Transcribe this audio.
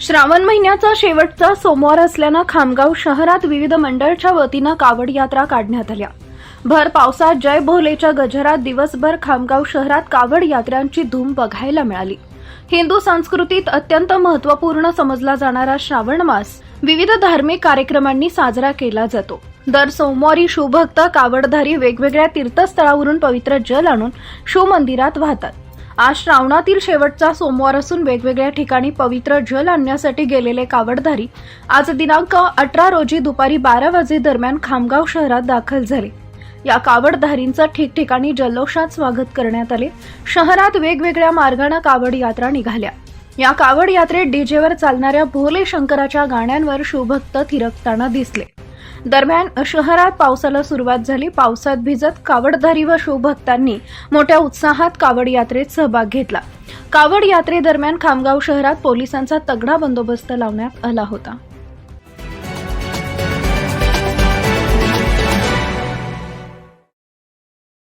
श्रावण महिन्याचा शेवटचा सोमवार असल्यानं खामगाव शहरात विविध मंडळच्या वतीनं कावड यात्रा काढण्यात आल्या. भर पावसात जय भोलेच्या गजरात दिवसभर खामगाव शहरात कावड यात्रांची धूम बघायला मिळाली. हिंदू संस्कृतीत अत्यंत महत्त्वपूर्ण समजला जाणारा श्रावण मास विविध धार्मिक कार्यक्रमांनी साजरा केला जातो. दर सोमवारी शिवभक्त कावडधारी वेगवेगळ्या तीर्थस्थळावरून पवित्र जल आणून शिवमंदिरात वाहतात. आज श्रावणातील शेवटचा सोमवार असून वेगवेगळ्या ठिकाणी पवित्र जल आणण्यासाठी गेलेले कावडधारी आज दिनांक अठरा रोजी दुपारी बारा वाजे दरम्यान खामगाव शहरात दाखल झाले. या कावडधारींचं ठिकठिकाणी जल्लोषात स्वागत करण्यात आले. शहरात वेगवेगळ्या मार्गाने कावड यात्रा निघाल्या. या कावड यात्रेत डीजेवर चालणाऱ्या भोले शंकराच्या गाण्यांवर शिवभक्त थिरकताना दिसले. दरम्यान शहरात पावसाला सुरुवात झाली. पावसात भिजत कावडधारी व शिवभक्तांनी मोठ्या उत्साहात कावड यात्रेत सहभाग घेतला. कावड यात्रेदरम्यान खामगाव शहरात पोलिसांचा तगडा बंदोबस्त लावण्यात आला होता.